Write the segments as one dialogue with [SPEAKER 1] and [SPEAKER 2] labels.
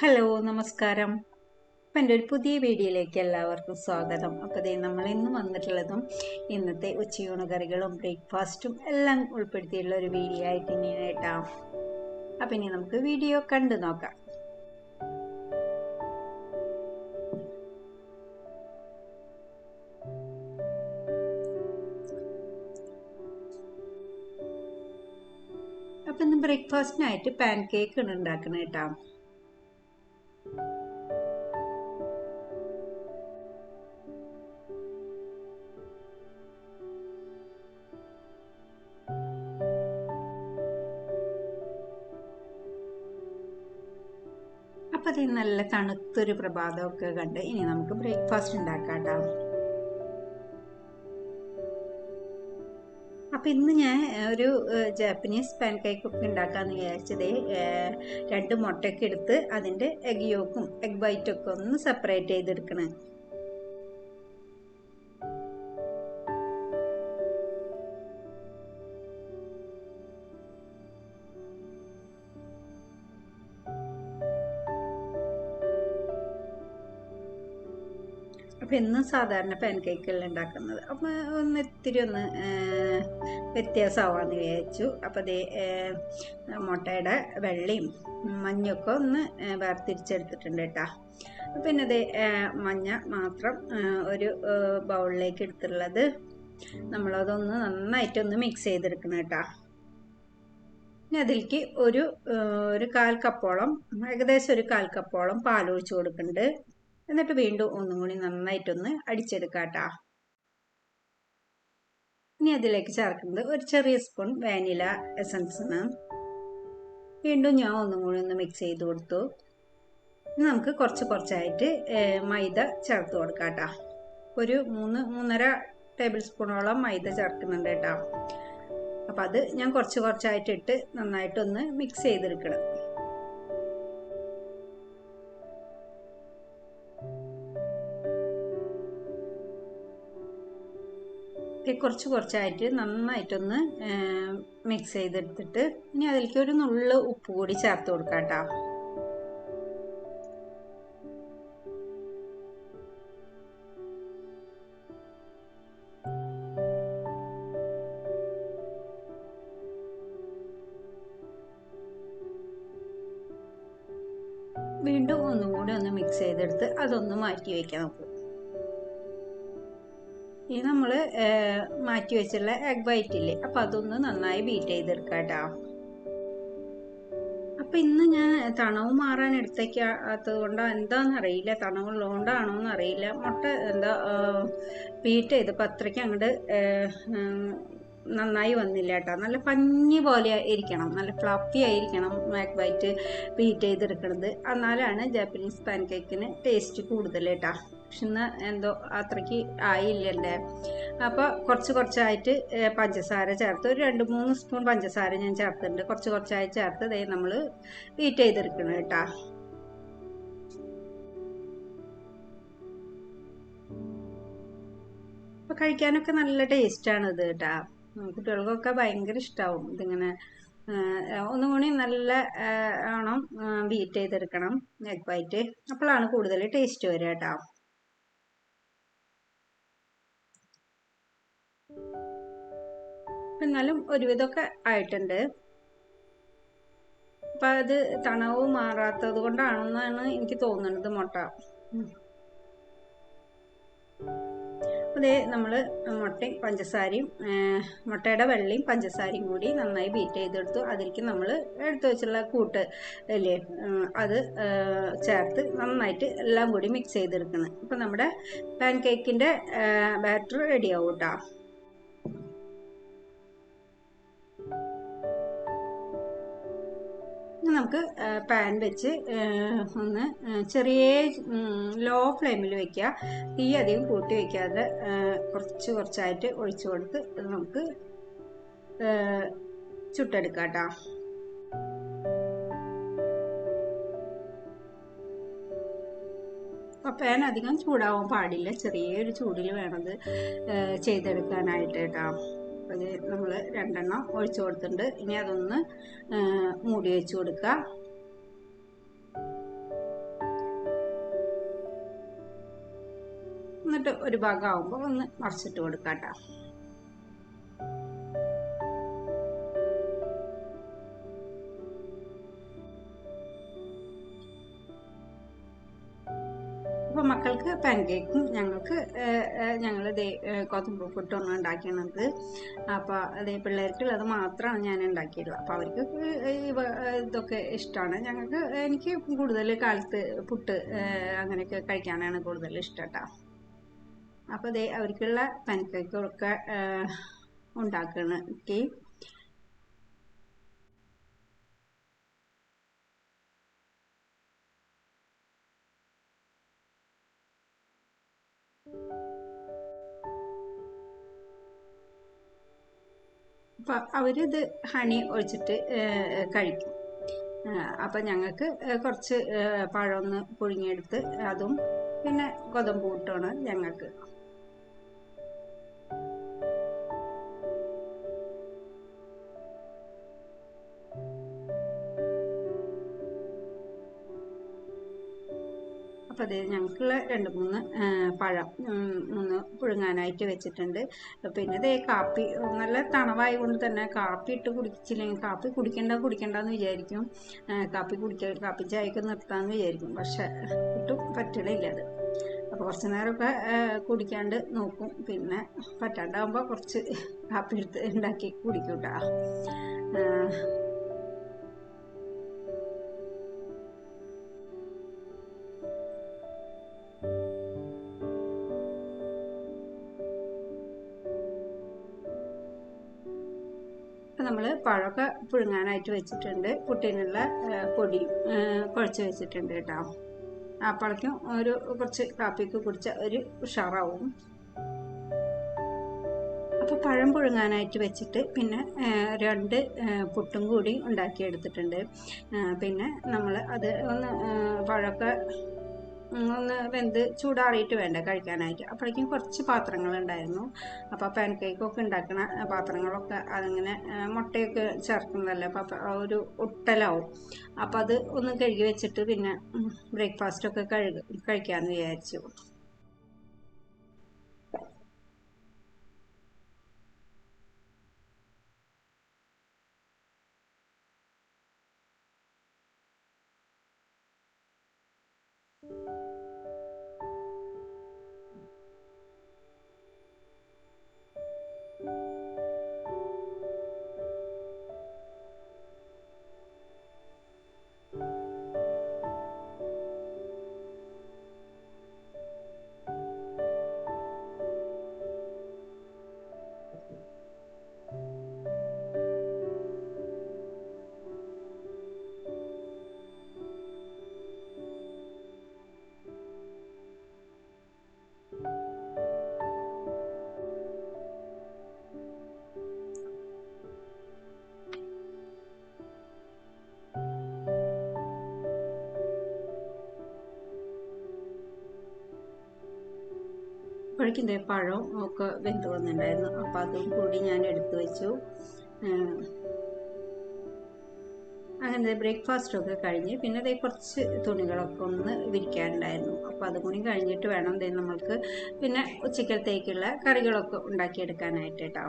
[SPEAKER 1] Hello നമസ്കാരം. അപ്പം എന്റെ ഒരു പുതിയ വീഡിയോയിലേക്ക് എല്ലാവർക്കും സ്വാഗതം. അപ്പോൾ ദേ നമ്മൾ ഇന്ന് വന്നിട്ടുള്ളതും ഇന്നത്തെ ഉച്ചയൂണ് കറികളും ബ്രേക്ക്ഫാസ്റ്റും എല്ലാം ഉൾപ്പെടുത്തിയുള്ള ഒരു വീഡിയോ ആയിട്ട് ഇനി കേട്ടോ. അപ്പം ഇനി നമുക്ക് വീഡിയോ കണ്ടു നോക്കാം. അപ്പം ഇന്ന് ബ്രേക്ക്ഫാസ്റ്റിനായിട്ട് പാൻ കേക്ക് ഉണ്ടാക്കണേട്ടാ നല്ല തണുത്തൊരു പ്രഭാതമൊക്കെ കണ്ട് ഇനി നമുക്ക് ബ്രേക്ക്ഫാസ്റ്റ് ഉണ്ടാക്കാം കേട്ടോ അപ്പം ഇന്ന് ഞാൻ ഒരു ജാപ്പനീസ് പാൻ കേക്ക് ഒക്കെ ഉണ്ടാക്കാമെന്ന് വിചാരിച്ചത് രണ്ട് മുട്ടയൊക്കെ എടുത്ത് അതിന്റെ എഗ് യോക്കും എഗ് വൈറ്റൊക്കെ ഒന്ന് സെപ്പറേറ്റ് ചെയ്തെടുക്കണം. അപ്പോൾ എന്നും സാധാരണ പാൻകേക്കല്ല ഉണ്ടാക്കുന്നത്. അപ്പോൾ ഒന്ന് ഇത്തിരി ഒന്ന് വ്യത്യാസമാവാന്ന് വിചാരിച്ചു. അപ്പോൾ അതേ മുട്ടയുടെ വെള്ളയും മഞ്ഞൊക്കെ ഒന്ന് വേർതിരിച്ചെടുത്തിട്ടുണ്ട് കേട്ടോ. പിന്നെ അതേ മഞ്ഞ മാത്രം ഒരു ബൗളിലേക്ക് എടുത്തുള്ളത് നമ്മളതൊന്ന് നന്നായിട്ടൊന്ന് മിക്സ് ചെയ്തെടുക്കണം കേട്ടോ. പിന്നെ അതിലേക്ക് ഒരു ഒരു കാൽ കപ്പോളം ഏകദേശം ഒരു കാൽ കപ്പോളം പാൽ ഒഴിച്ച് കൊടുക്കുന്നുണ്ട്. എന്നിട്ട് വീണ്ടും ഒന്നും കൂടി നന്നായിട്ടൊന്ന് അടിച്ചെടുക്കാട്ടാ. ഇനി അതിലേക്ക് ചേർക്കുന്നത് ഒരു ചെറിയ സ്പൂൺ വാനില എസൻസാണ് വീണ്ടും ഞാൻ ഒന്നും കൂടി ഒന്ന് മിക്സ് ചെയ്ത് കൊടുത്തു. ഇനി നമുക്ക് കുറച്ച് കുറച്ചായിട്ട് മൈദ ചേർത്ത് കൊടുക്കാട്ടാ. ഒരു മൂന്ന് മൂന്നര ടേബിൾ സ്പൂണോളം മൈദ ചേർക്കുന്നുണ്ട് കേട്ടോ. അപ്പം അത് ഞാൻ കുറച്ച് കുറച്ചായിട്ട് ഇട്ട് നന്നായിട്ടൊന്ന് മിക്സ് ചെയ്തെടുക്കണം. കുറച്ച് കുറച്ചായിട്ട് നന്നായിട്ടൊന്ന് മിക്സ് ചെയ്തെടുത്തിട്ട് ഇനി അതിലേക്ക് ഒരു നുള്ള് ഉപ്പ് കൂടി ചേർത്ത് കൊടുക്കാം കേട്ടോ. വീണ്ടും ഒന്നും കൂടി ഒന്ന് മിക്സ് ചെയ്തെടുത്ത് അതൊന്ന് മാറ്റി വയ്ക്കാം നമുക്ക്. ഇനി നമ്മൾ മാറ്റി വെച്ചുള്ള എഗ് വൈറ്റ് ഇല്ലേ? അപ്പം അതൊന്ന് നന്നായി ബീറ്റ് ചെയ്തെടുക്കാം കേട്ടോ അപ്പം ഇന്ന് ഞാൻ തണവ് മാറാൻ എടുത്തേക്കാത്തത് കൊണ്ടോ എന്താണെന്ന് അറിയില്ല തണവുള്ളതുകൊണ്ടാണോ എന്നറിയില്ല മുട്ട എന്താ ബീറ്റ് ചെയ്തപ്പോൾ അത്രയ്ക്ക് അങ്ങോട്ട് നന്നായി വന്നില്ല കേട്ടോ നല്ല പഞ്ഞി പോലെ ഇരിക്കണം. നല്ല ഫ്ലഫി ആയിരിക്കണം മാക് വൈറ്റ് ബീറ്റ് ചെയ്തെടുക്കുന്നത് എന്നാലാണ് ജാപ്പനീസ് പാൻ കേക്കിന് ടേസ്റ്റ് കൂടുതൽ കേട്ടോ പക്ഷെ ഇന്ന് എന്തോ അത്രയ്ക്ക് ആയില്ലല്ലേ. അപ്പോൾ കുറച്ച് കുറച്ചായിട്ട് പഞ്ചസാര ചേർത്ത് ഒരു രണ്ട് മൂന്ന് സ്പൂൺ പഞ്ചസാര ഞാൻ ചേർത്തിട്ടുണ്ട്. കുറച്ച് കുറച്ചായി ചേർത്ത് ദേ നമ്മൾ ബീറ്റ് ചെയ്തെടുക്കണം കേട്ടോ അപ്പോൾ കഴിക്കാനൊക്കെ നല്ല ടേസ്റ്റാണ് ഇത് കേട്ടോ. കുട്ടികൾക്കൊക്കെ ഭയങ്കര ഇഷ്ടാവും. ഇതിങ്ങനെ ഒന്നും കൂടി നല്ല ആണം ബീറ്റ് ചെയ്തെടുക്കണം എഗ് വൈറ്റ് അപ്പോഴാണ് കൂടുതൽ ടേസ്റ്റ് വരിക കേട്ടോ. എന്നാലും ഒരുവിധമൊക്കെ ആയിട്ടുണ്ട്. അപ്പം അത് തണവ് മാറാത്തത് കൊണ്ടാണെന്നാണ് എനിക്ക് തോന്നുന്നത് മുട്ട. അതേ നമ്മൾ മുട്ടയും പഞ്ചസാരയും മുട്ടയുടെ വെള്ളയും പഞ്ചസാരയും കൂടി നന്നായി ബീറ്റ് ചെയ്തെടുത്തു. അതിലേക്ക് നമ്മൾ എടുത്തു വെച്ചുള്ള കൂട്ട് അല്ലേ അത് ചേർത്ത് നന്നായിട്ട് എല്ലാം കൂടി മിക്സ് ചെയ്തെടുക്കണം. അപ്പം നമ്മുടെ പാൻ കേക്കിന്റെ ബാറ്റർ റെഡിയാവും കേട്ടോ നമുക്ക് പാൻ വെച്ച് ഒന്ന് ചെറിയ ലോ ഫ്ലെയിമിൽ വെക്കുക. തീ അധികം കൂട്ടി വയ്ക്കാതെ കുറച്ച് കുറച്ചായിട്ട് ഒഴിച്ചു കൊടുത്ത് നമുക്ക് ചുട്ടെടുക്കാം കേട്ടോ. പാൻ അധികം ചൂടാവാൻ പാടില്ല. ചെറിയൊരു ചൂടിൽ വേണത് ചെയ്തെടുക്കാനായിട്ട് കേട്ടോ. അതിൽ നമ്മൾ രണ്ടെണ്ണം ഒഴിച്ചു കൊടുത്തിട്ടുണ്ട്. ഇനി അതൊന്ന് മൂടി വെച്ചു കൊടുക്കുക. എന്നിട്ട് ഒരു ഭാഗം ആവുമ്പോൾ ഒന്ന് മറിച്ചിട്ട് കൊടുക്കാം കേട്ടോ. മക്കൾക്ക് പാൻകേക്കും ഞങ്ങൾക്ക് ഞങ്ങൾ ദേ കൊത്തമ്പ് പുട്ടൊന്നും ഉണ്ടാക്കിയത് അപ്പോൾ അതേ പിള്ളേർക്കുള്ളത് മാത്രമാണ് ഞാൻ ഉണ്ടാക്കിയിട്ടുള്ളത് അപ്പോൾ അവർക്ക് ഇതൊക്കെ ഇഷ്ടമാണ് ഞങ്ങൾക്ക് എനിക്ക് കൂടുതൽ കാലത്ത് പുട്ട് അങ്ങനെയൊക്കെ കഴിക്കാനാണ് കൂടുതൽ ഇഷ്ടം കേട്ടോ അപ്പോൾ ദേ അവർക്കുള്ള പാൻകേക്കൊക്കെ ഉണ്ടാക്കണം അപ്പം അവരിത് ഹണി ഒഴിച്ചിട്ട് കഴിക്കും. അപ്പം ഞങ്ങൾക്ക് കുറച്ച് പഴമൊന്ന് പുഴുങ്ങിയെടുത്ത് അതും പിന്നെ ഗോതമ്പ് കൂട്ടാണ് ഞങ്ങൾക്ക്. അപ്പം അത് ഞങ്ങൾക്കുള്ള രണ്ട് മൂന്ന് പഴം ഒന്ന് പുഴുങ്ങാനായിട്ട് വെച്ചിട്ടുണ്ട്. പിന്നെ ഇതേ കാപ്പി നല്ല തണവായത് കൊണ്ട് തന്നെ കാപ്പി ഇട്ട് കുടിച്ചില്ലെങ്കിൽ കാപ്പി കുടിക്കണ്ട കുടിക്കണ്ടെന്ന് വിചാരിക്കും. കാപ്പി കുടിക്ക കാപ്പി ചായക്ക് നിർത്താമെന്ന് വിചാരിക്കും. പക്ഷെ ഒട്ടും പറ്റണില്ല അത്. അപ്പോൾ കുറച്ച് നേരമൊക്കെ കുടിക്കാണ്ട് നോക്കും. പിന്നെ പറ്റാണ്ടാകുമ്പോൾ കുറച്ച് കാപ്പി എടുത്ത് ഉണ്ടാക്കി കുടിക്കും പഴമൊക്കെ പുഴുങ്ങാനായിട്ട് വെച്ചിട്ടുണ്ട്. കുട്ടീനുള്ള പൊടി കുഴച്ച് വെച്ചിട്ടുണ്ട് കേട്ടോ. അപ്പോഴേക്കും ഒരു കുറച്ച് കാപ്പിക്ക് കുടിച്ച ഒരു ഉഷാറാവും. അപ്പോൾ പഴം പുഴുങ്ങാനായിട്ട് വെച്ചിട്ട് പിന്നെ രണ്ട് പുട്ടും കൂടി ഉണ്ടാക്കിയെടുത്തിട്ടുണ്ട്. പിന്നെ നമ്മൾ അത് ഒന്ന് പഴമൊക്കെ ഒന്ന് വെന്ത് ചൂടാറിയിട്ട് വേണ്ട കഴിക്കാനായിട്ട്. അപ്പോഴേക്കും കുറച്ച് പാത്രങ്ങൾ ഉണ്ടായിരുന്നു അപ്പോൾ പാൻ കേക്കൊക്കെ ഉണ്ടാക്കുന്ന പാത്രങ്ങളൊക്കെ അതിങ്ങനെ മുട്ടയൊക്കെ ചേർക്കുന്നതല്ലേ? അപ്പോൾ ഒരു ഒട്ടലാവും. അപ്പോൾ അത് ഒന്ന് കഴുകി വെച്ചിട്ട് പിന്നെ ബ്രേക്ക്ഫാസ്റ്റൊക്കെ കഴുക കഴിക്കാമെന്ന് വിചാരിച്ചു. അപ്പോഴേക്കും പഴവും പഴം ഒക്കെ വെന്ത് വന്നിട്ടുണ്ടായിരുന്നു അപ്പോൾ അതും കൂടി ഞാൻ എടുത്തു വെച്ചു. അങ്ങനെ ബ്രേക്ക്ഫാസ്റ്റ് ഒക്കെ കഴിഞ്ഞ് പിന്നെ ദേ കുറച്ച് തുണികളൊക്കെ ഒന്ന് വിരിക്കാനുണ്ടായിരുന്നു. അപ്പോൾ അതും കൂടി കഴിഞ്ഞിട്ട് വേണം ദേ നമ്മൾക്ക് പിന്നെ ഉച്ചക്കലത്തേക്കുള്ള കറികളൊക്കെ ഉണ്ടാക്കിയെടുക്കാനായിട്ട് കേട്ടോ.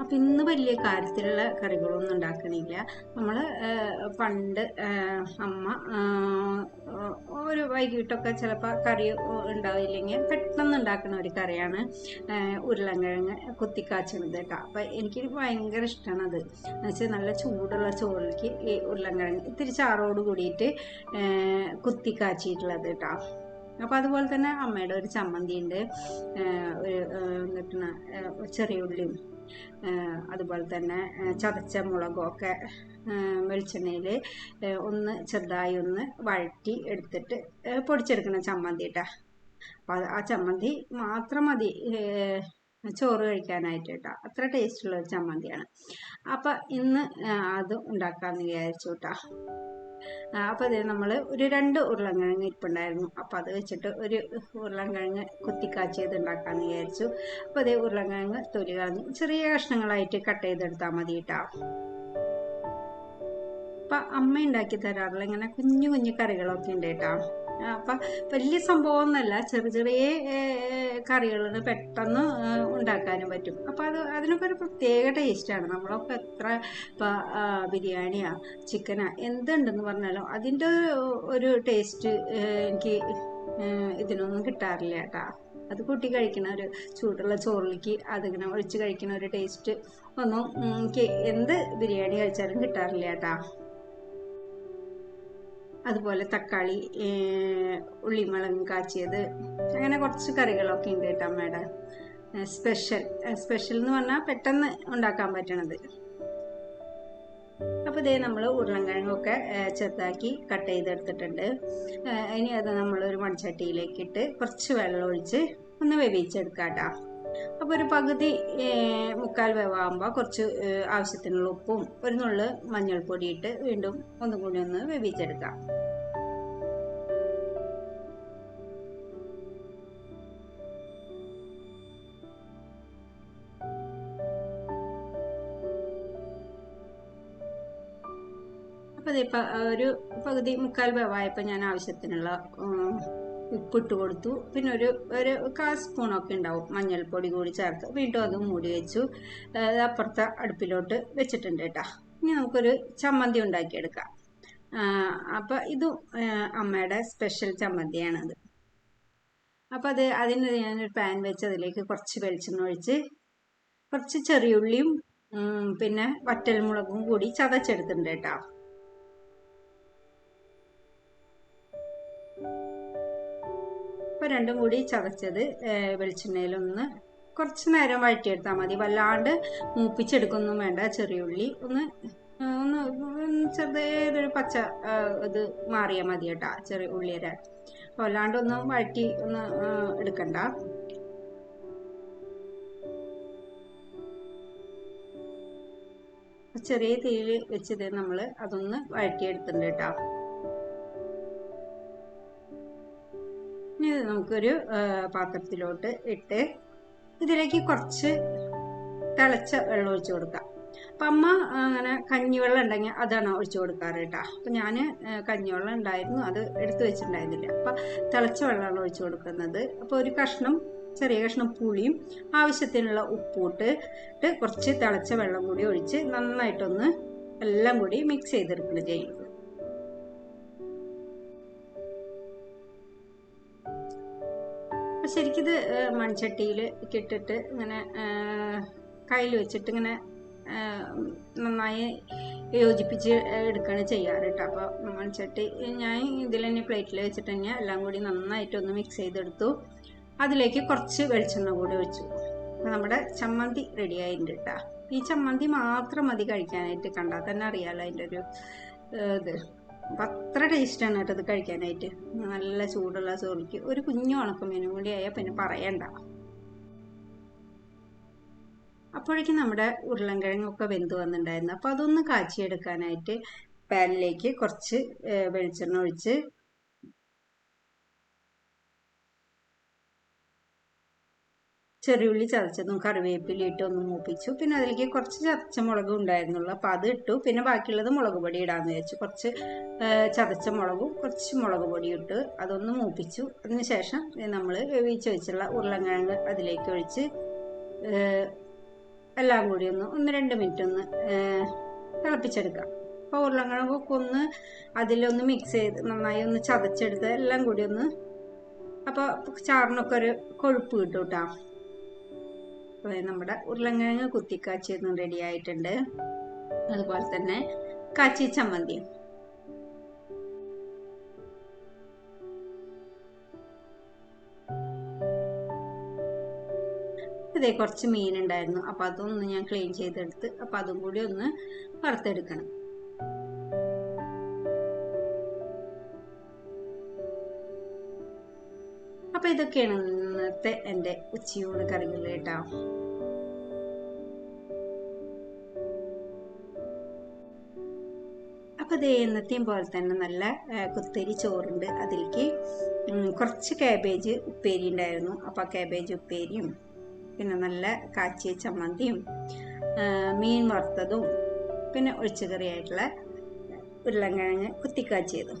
[SPEAKER 1] അപ്പം ഇന്ന് വലിയ കാര്യത്തിലുള്ള കറികളൊന്നും ഉണ്ടാക്കണില്ല. നമ്മൾ പണ്ട് അമ്മ വൈകിട്ടൊക്കെ ചിലപ്പോൾ കറി ഉണ്ടാവില്ലെങ്കിൽ പെട്ടെന്ന് ഉണ്ടാക്കുന്ന ഒരു കറിയാണ് ഉരുളങ്കിഴങ്ങ് കുത്തിക്കാച്ചണത് കേട്ടോ. അപ്പം എനിക്ക് ഭയങ്കര ഇഷ്ടമാണ് അത്. എന്ന് വെച്ചാൽ നല്ല ചൂടുള്ള ചോറിലേക്ക് ഈ ഉരുളൻകിഴങ്ങ് ഇത്തിരി ചാറോട് കൂടിയിട്ട് കുത്തിക്കാച്ചിട്ടുള്ളത് കേട്ടോ. അപ്പോൾ അതുപോലെ തന്നെ അമ്മയുടെ ഒരു ചമ്മന്തി ഉണ്ട് ഒരു ചെറിയ ഉള്ളിയും അതുപോലെ തന്നെ ചതച്ച മുളകൊക്കെ വെളിച്ചെണ്ണയിൽ ഒന്ന് ചെറുതായി ഒന്ന് വഴറ്റി എടുത്തിട്ട് പൊടിച്ചെടുക്കണം ചമ്മന്തി കേട്ടോ അപ്പോൾ ആ ചമ്മന്തി മാത്രം മതി ചോറ് കഴിക്കാനായിട്ട് കേട്ടോ അത്ര ടേസ്റ്റുള്ള ഒരു ചമ്മന്തിയാണ്. അപ്പം ഇന്ന് അത് ഉണ്ടാക്കാമെന്ന് വിചാരിച്ചു കേട്ടോ അപ്പോൾ അതിന് നമ്മൾ ഒരു രണ്ട് ഉരുളൻകിഴങ്ങ് ഇരിപ്പുണ്ടായിരുന്നു. അപ്പോൾ അത് വെച്ചിട്ട് ഒരു ഉരുളൻകിഴങ്ങ് കുത്തിക്കാച്ചിയത് ഉണ്ടാക്കാമെന്ന് വിചാരിച്ചു. അപ്പോൾ അതേ ഉരുളൻകിഴങ്ങ് തൊലി കളഞ്ഞ് ചെറിയ കഷ്ണങ്ങളായിട്ട് കട്ട് ചെയ്തെടുത്താൽ മതി കേട്ടോ അപ്പം അമ്മ ഉണ്ടാക്കി തരാറുള്ള ഇങ്ങനെ കുഞ്ഞു കുഞ്ഞു കറികളൊക്കെ ഉണ്ട് കേട്ടോ. അപ്പം വലിയ സംഭവം സംഭവമൊന്നുമല്ല ചെറിയ ചെറിയ കറികൾ പെട്ടെന്ന് ഉണ്ടാക്കാനും പറ്റും. അപ്പൊ അത് അതിനൊക്കെ ഒരു പ്രത്യേക ടേസ്റ്റാണ് നമ്മളൊക്കെ എത്ര ഇപ്പൊ ബിരിയാണിയാ ചിക്കനാ എന്തുണ്ടെന്ന് പറഞ്ഞാലോ അതിന്റെ ഒരു ടേസ്റ്റ് എനിക്ക് ഇതിനൊന്നും കിട്ടാറില്ല കേട്ടാ. അത് കൂട്ടി കഴിക്കണ ഒരു ചൂടുള്ള ചോറിലേക്ക് അതിങ്ങനെ ഒഴിച്ച് കഴിക്കണ ഒരു ടേസ്റ്റ് ഒന്നും എനിക്ക് എന്ത് ബിരിയാണി കഴിച്ചാലും കിട്ടാറില്ല കേട്ടാ. അതുപോലെ തക്കാളി ഉള്ളിമുളകും കാച്ചിയത്. അങ്ങനെ കുറച്ച് കറികളൊക്കെ ഉണ്ട് കേട്ടോ അമ്മയുടെ. സ്പെഷ്യൽ സ്പെഷ്യൽ എന്ന് പറഞ്ഞാൽ പെട്ടെന്ന് ഉണ്ടാക്കാൻ പറ്റണത്. അപ്പോൾ ഇതേ നമ്മൾ ഉരുളൻകിഴങ്ങൊക്കെ ചെറുതാക്കി കട്ട് ചെയ്തെടുത്തിട്ടുണ്ട്. ഇനി അത് നമ്മളൊരു മൺചട്ടിയിലേക്ക് ഇട്ട് കുറച്ച് വെള്ളം ഒഴിച്ച് ഒന്ന് വേവിച്ചെടുക്കാം കേട്ടോ അപ്പോൾ ഒരു പകുതി മുക്കാൽ വേവാകുമ്പോൾ കുറച്ച് ആവശ്യത്തിനുള്ള ഉപ്പും ഒരു നുള്ള് മഞ്ഞൾപ്പൊടി ഇട്ട് വീണ്ടും ഒന്നും കൂടി ഒന്ന് വേവിച്ചെടുക്കാം. അപ്പോൾ ഒരു പകുതി മുക്കാൽ വേവായപ്പോൾ ഞാൻ ആവശ്യത്തിനുള്ള ഉപ്പിട്ട് കൊടുത്തു പിന്നെ ഒരു ഒരു കാൽ സ്പൂണൊക്കെ ഉണ്ടാവും. മഞ്ഞൾപ്പൊടി കൂടി ചേർത്ത് വീണ്ടും അത് മൂടി വെച്ചു. അപ്പുറത്തെ അടുപ്പിലോട്ട് വെച്ചിട്ടുണ്ട് കേട്ടോ. ഇനി നമുക്കൊരു ചമ്മന്തി ഉണ്ടാക്കിയെടുക്കാം. അപ്പോൾ ഇതും അമ്മയുടെ സ്പെഷ്യൽ ചമ്മന്തിയാണത്. അപ്പോൾ അത് അതിന് ഞാനൊരു പാൻ വെച്ച് അതിലേക്ക് കുറച്ച് വെളിച്ചെണ്ണ ഒഴിച്ച് കുറച്ച് ചെറിയുള്ളിയും പിന്നെ വറ്റൽമുളകും കൂടി ചതച്ചെടുത്തിട്ടുണ്ട് കേട്ടോ. അപ്പോൾ രണ്ടും കൂടി ചതച്ചത് വെളിച്ചെണ്ണയിലൊന്ന് കുറച്ച് നേരം വഴറ്റിയെടുത്താൽ മതി. വല്ലാണ്ട് മൂപ്പിച്ചെടുക്കൊന്നും വേണ്ട ചെറിയ ഉള്ളി ഒന്ന് ഒന്ന് ചെറുതേതൊരു പച്ച ഇത് മാറിയാൽ മതി കേട്ടോ ചെറിയ ഉള്ളിയരാൻ വല്ലാണ്ട് ഒന്ന് വഴറ്റി ഒന്ന് എടുക്കണ്ട. ചെറിയ തീയിൽ വെച്ചത് നമ്മൾ അതൊന്ന് വഴറ്റിയെടുത്തിട്ടുണ്ട് കേട്ടോ. ഇത് നമുക്കൊരു പാത്രത്തിലോട്ട് ഇട്ട് ഇതിലേക്ക് കുറച്ച് തിളച്ച വെള്ളം ഒഴിച്ചു കൊടുക്കാം. അപ്പം അമ്മ അങ്ങനെ കഞ്ഞിവെള്ളം ഉണ്ടെങ്കിൽ അതാണ് ഒഴിച്ചു കൊടുക്കാറ് കേട്ടോ അപ്പം ഞാൻ കഞ്ഞിവെള്ളം ഉണ്ടായിരുന്നു. അത് എടുത്തു വെച്ചിട്ടുണ്ടായിരുന്നില്ല. അപ്പം തിളച്ച വെള്ളമാണ് ഒഴിച്ചു കൊടുക്കുന്നത്. അപ്പോൾ ഒരു കഷ്ണം ചെറിയ കഷ്ണം പുളിയും ആവശ്യത്തിനുള്ള ഉപ്പും ഇട്ട് കുറച്ച് തിളച്ച വെള്ളം കൂടി ഒഴിച്ച് നന്നായിട്ടൊന്ന് എല്ലാം കൂടി മിക്സ് ചെയ്തെടുക്കുകയാണ് ചെയ്യുന്നത് അപ്പൊ ഇത് മൺചട്ടിയിൽ കിട്ടിട്ട് ഇങ്ങനെ കയ്യിൽ വെച്ചിട്ട് ഇങ്ങനെ നന്നായി യോജിപ്പിച്ച് എടുക്കുകയാണ് ചെയ്യാറ് കേട്ടോ. അപ്പോൾ മൺചട്ടി ഞാൻ ഇതിൽ തന്നെ പ്ലേറ്റിൽ വെച്ചിട്ട് തന്നെ എല്ലാം കൂടി നന്നായിട്ടൊന്ന് മിക്സ് ചെയ്തെടുത്തു. അതിലേക്ക് കുറച്ച് വെളിച്ചെണ്ണ കൂടി അപ്പോൾ നമ്മുടെ ചമ്മന്തി റെഡി ആയിട്ടുണ്ട് കേട്ടോ. ഈ ചമ്മന്തി മാത്രം മതി കഴിക്കാനായിട്ട് കണ്ടാൽ തന്നെ അറിയാലോ അതിന്റെ ഒരു ഇത്. അപ്പം അത്ര ടേസ്റ്റാണ് കേട്ടോ ഇത് കഴിക്കാനായിട്ട്. നല്ല ചൂടുള്ള ചോറിക്ക് ഒരു കുഞ്ഞു ഉണക്കമീനും കൂടി ആയാൽ പിന്നെ പറയണ്ട. അപ്പോഴേക്കും നമ്മുടെ ഉരുളൻകിഴങ്ങൊക്കെ വെന്ത് വന്നിട്ടുണ്ടായിരുന്നു. അപ്പോൾ അതൊന്ന് കാച്ചിയെടുക്കാനായിട്ട് പാനിലേക്ക് കുറച്ച് വെളിച്ചെണ്ണ ഒഴിച്ച് ചെറിയുള്ളി ചതച്ചതും കറിവേപ്പില ഇട്ട് ഒന്ന് മൂപ്പിച്ചു. പിന്നെ അതിലേക്ക് കുറച്ച് ചതച്ച മുളകും ഉണ്ടായിരുന്നുള്ളൂ. അപ്പോൾ അത് ഇട്ടു. പിന്നെ ബാക്കിയുള്ളത് മുളക് പൊടി ഇടാമെന്ന് വിചാരിച്ചു. കുറച്ച് ചതച്ച മുളകും കുറച്ച് മുളക് പൊടി ഇട്ട് അതൊന്ന് മൂപ്പിച്ചു. അതിനുശേഷം നമ്മൾ വേവിച്ച് വെച്ചുള്ള ഉരുളൻകിഴങ്ങ് അതിലേക്ക് ഒഴിച്ച് എല്ലാം കൂടി ഒന്ന് ഒന്ന് രണ്ട് മിനിറ്റ് ഒന്ന് തിളപ്പിച്ചെടുക്കാം. അപ്പോൾ ഉരുളൻകിഴങ്ങൊക്കെ ഒന്ന് അതിലൊന്ന് മിക്സ് ചെയ്ത് നന്നായി ഒന്ന് ചതച്ചെടുത്ത് എല്ലാം കൂടി ഒന്ന് അപ്പോൾ ചാറിനൊക്കെ ഒരു കൊഴുപ്പ് കിട്ടും കേട്ടോ നമ്മുടെ ഉരുളൻകിഴങ്ങ് കുത്തിക്കാച്ചിയതും റെഡി ആയിട്ടുണ്ട് അതുപോലെ തന്നെ കാച്ചി ചമ്മന്തിയും ഇതേ കുറച്ച് മീൻ ഉണ്ടായിരുന്നു. അപ്പോൾ അതൊന്ന് ഞാൻ ക്ലീൻ ചെയ്തെടുത്ത് അപ്പോൾ അതും കൂടി ഒന്ന് വറുത്തെടുക്കണം. അപ്പോൾ ഇതൊക്കെയാണ് ഇന്നത്തെ എന്റെ ഉച്ചയൂണ് കറികൾ കേട്ടോ. അപ്പോൾ അത് പോലെ തന്നെ നല്ല കുത്തരി ചോറുണ്ട്. അതിലേക്ക് കുറച്ച് കാബേജ് ഉപ്പേരി ഉണ്ടായിരുന്നു. അപ്പോൾ കാബേജ് ഉപ്പേരിയും പിന്നെ നല്ല കാച്ചിയ ചമ്മന്തിയും മീൻ വറുത്തതും പിന്നെ ഒഴിച്ചുകറിയായിട്ടുള്ള ഉരുളൻകിഴങ്ങ് കുത്തിക്കാച്ചിയതും.